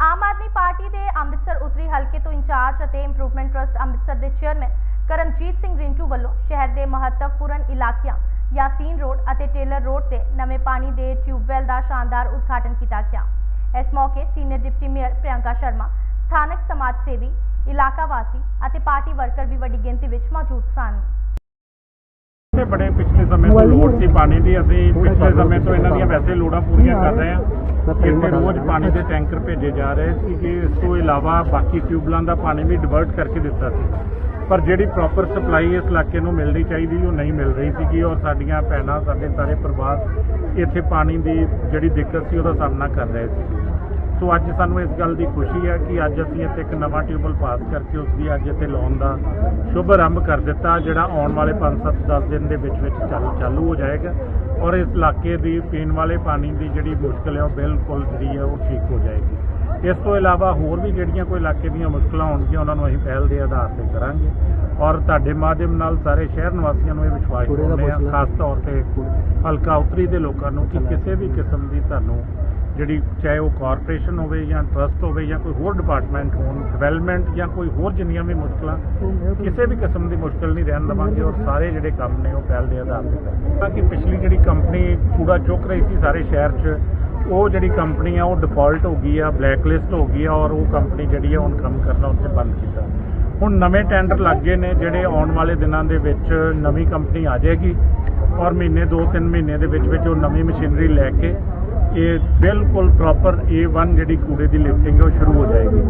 Aam Aadmi party ਦੇ ਅੰਮ੍ਰਿਤਸਰ ਉੱਤਰੀ ਹਲਕੇ ਤੋਂ ਇੰਚਾਰਜ ਅਤੇ ਇੰਪਰੂਵਮੈਂਟ ਟਰਸਟ ਅੰਮ੍ਰਿਤਸਰ ਦੇ ਚੇਅਰਮੈਨ ਕਰਮਜੀਤ ਸਿੰਘ ਰਿੰਟੂ ਵੱਲੋਂ ਸ਼ਹਿਰ ਦੇ ਮਹੱਤਵਪੂਰਨ ਇਲਾਕਿਆਂ, ਯਾਸੀਨ ਰੋਡ ਅਤੇ ਟੇਲਰ ਰੋਡ ਤੇ ਨਵੇਂ ਪਾਣੀ ਦੇ ਟਿਊਬਵੈੱਲ ਦਾ ਸ਼ਾਨਦਾਰ ਉਦਘਾਟਨ ਕੀਤਾ ਗਿਆ। ਇਸ ਮੌਕੇ senior deputy mayor Priyanka Sharma, ਸਥਾਨਕ ਸਮਾਜ ਸੇਵੀ ਇਲਾਕਾ ਵਾਸੀ ਅਤੇ ਪਾਰਟੀ ਵਰਕਰ ਵੀ ਵੱਡੀ ਗਿਣਤੀ ਵਿੱਚ ਮੌਜੂਦ ਸਨ। ਤੇ ਬੜੇ ਪਿਛਲੇ ਸਮੇਂ ਤੋਂ ਲੋੜ ਸੀ ਪਾਣੀ ਦੀ। ਅਸੀਂ ਪਿਛਲੇ ਸਮੇਂ ਤੋਂ ਇਹਨਾਂ ਦੀਆਂ ਵੈਸੇ ਲੋੜਾਂ ਪੂਰੀਆਂ ਕਰ ਰਹੇ। ਹਾਂ। ਇੱਥੇ ਰੋਜ਼ ਪਾਣੀ ਦੇ ਟੈਂਕਰ ਭੇਜੇ ਜਾ ਰਹੇ ਸੀ ਕਿ ਇਸ ਤੋਂ ਇਲਾਵਾ ਬਾਕੀ ਟਿਊਬਲਾਂ ਦਾ ਪਾਣੀ ਵੀ ਡਿਵਰਟ ਕਰਕੇ ਦਿੱਤਾ ਸੀ। ਪਰ ਜਿਹੜੀ ਪ੍ਰੋਪਰ ਸਪਲਾਈ ਇਸ ਇਲਾਕੇ ਨੂੰ ਮਿਲਣੀ ਚਾਹੀਦੀ ਉਹ ਨਹੀਂ ਮਿਲ ਰਹੀ ਸੀਗੀ ਔਰ ਸਾਡੀਆਂ ਭੈਣਾਂ ਸਾਡੇ ਸਾਰੇ ਪਰਿਵਾਰ ਇੱਥੇ ਪਾਣੀ ਦੀ ਜਿਹੜੀ ਦਿੱਕਤ ਸੀ ਉਹਦਾ ਸਾਹਮਣਾ ਕਰ ਰਹੇ ਸੀ। ਸੋ ਅੱਜ ਸਾਨੂੰ ਇਸ ਗੱਲ ਦੀ ਖੁਸ਼ੀ ਹੈ ਕਿ ਅੱਜ ਅਸੀਂ ਇੱਥੇ ਇੱਕ ਨਵਾਂ ਟਿਊਬਲ ਪਾਸ ਕਰਕੇ ਉਸ ਦੀ ਅੱਜ ਇੱਥੇ ਲਾਉਣ ਦਾ ਸ਼ੁਭ ਆਰੰਭ ਕਰ ਦਿੱਤਾ, ਜਿਹੜਾ ਆਉਣ ਵਾਲੇ 5-7 10 ਦਿਨ ਦੇ ਵਿੱਚ ਵਿੱਚ ਚੱਲ ਚਾਲੂ ਹੋ ਜਾਏਗਾ ਔਰ ਇਸ ਇਲਾਕੇ ਦੀ ਪੀਣ ਵਾਲੇ ਪਾਣੀ ਦੀ ਜਿਹੜੀ ਮੁਸ਼ਕਲ ਹੈ ਉਹ ਬਿਲਕੁਲ ਜਿਹੜੀ ਹੈ ਉਹ ਠੀਕ ਹੋ ਜਾਏਗੀ। ਇਸ ਤੋਂ ਇਲਾਵਾ ਹੋਰ ਵੀ ਜਿਹੜੀਆਂ ਕੋਈ ਇਲਾਕੇ ਦੀਆਂ ਮੁਸ਼ਕਲਾਂ ਹੋਣਗੀਆਂ, ਉਹਨਾਂ ਨੂੰ ਅਸੀਂ ਪਹਿਲ ਦੇ ਆਧਾਰ ਤੇ ਕਰਾਂਗੇ ਔਰ ਤੁਹਾਡੇ ਮਾਧਿਅਮ ਨਾਲ ਸਾਰੇ ਸ਼ਹਿਰ ਨਿਵਾਸੀਆਂ ਨੂੰ ਇਹ ਵਿਸ਼ਵਾਸ ਦਿਵਾਉਂਦੇ ਹਾਂ, ਖਾਸ ਤੌਰ ਤੇ ਹਲਕਾ ਉੱਤਰੀ ਦੇ ਲੋਕਾਂ ਨੂੰ ਕਿ ਕਿਸੇ ਵੀ ਕਿਸਮ ਦੀ ਤੁਹਾਨੂੰ ਜਿਹੜੀ ਚਾਹੇ ਉਹ ਕਾਰਪੋਰੇਸ਼ਨ ਹੋਵੇ ਜਾਂ ਟਰਸਟ ਹੋਵੇ ਜਾਂ ਕੋਈ ਹੋਰ ਡਿਪਾਰਟਮੈਂਟ ਹੋਣ ਡਿਵੈਲਪਮੈਂਟ ਜਾਂ ਕੋਈ ਹੋਰ ਜਿੰਨੀਆਂ ਵੀ ਮੁਸ਼ਕਲਾਂ, ਕਿਸੇ ਵੀ ਕਿਸਮ ਦੀ ਮੁਸ਼ਕਲ ਨਹੀਂ ਰਹਿਣ ਦੇਵਾਂਗੇ ਔਰ ਸਾਰੇ ਜਿਹੜੇ ਕੰਮ ਨੇ ਉਹ ਪਹਿਲ ਦੇ ਆਧਾਰ ਤੇ ਕਰਾਂਗੇ ਤਾਂ ਕਿ ਪਿਛਲੀ ਜਿਹੜੀ ਕੰਪਨੀ ਕੂੜਾ ਚੁੱਕ ਰਹੀ ਸੀ ਸਾਰੇ ਸ਼ਹਿਰ 'ਚ, ਉਹ ਜਿਹੜੀ ਕੰਪਨੀ ਆ, ਉਹ ਡਿਫਾਲਟ ਹੋ ਗਈ ਆ ਬਲੈਕ ਲਿਸਟ ਹੋ ਗਈ ਆ ਔਰ ਉਹ ਕੰਪਨੀ ਜਿਹੜੀ ਆ, ਹੁਣ ਕੰਮ ਕਰਨਾ ਉੱਥੇ ਬੰਦ ਕੀਤਾ। ਹੁਣ ਨਵੇਂ ਟੈਂਡਰ ਲੱਗ ਗਏ ਨੇ, ਜਿਹੜੇ ਆਉਣ ਵਾਲੇ ਦਿਨਾਂ ਦੇ ਵਿੱਚ ਨਵੀਂ ਕੰਪਨੀ ਆ ਜਾਏਗੀ ਔਰ ਮਹੀਨੇ 2-3 ਮਹੀਨੇ ਦੇ ਵਿੱਚ ਵਿੱਚ ਉਹ ਨਵੀਂ ਮਸ਼ੀਨਰੀ ਲੈ ਕੇ ਇਹ ਬਿਲਕੁਲ ਪ੍ਰੋਪਰ A1 ਜਿਹੜੀ ਕੂੜੇ ਦੀ ਲਿਫਟਿੰਗ ਹੈ ਉਹ ਸ਼ੁਰੂ ਹੋ ਜਾਏਗੀ।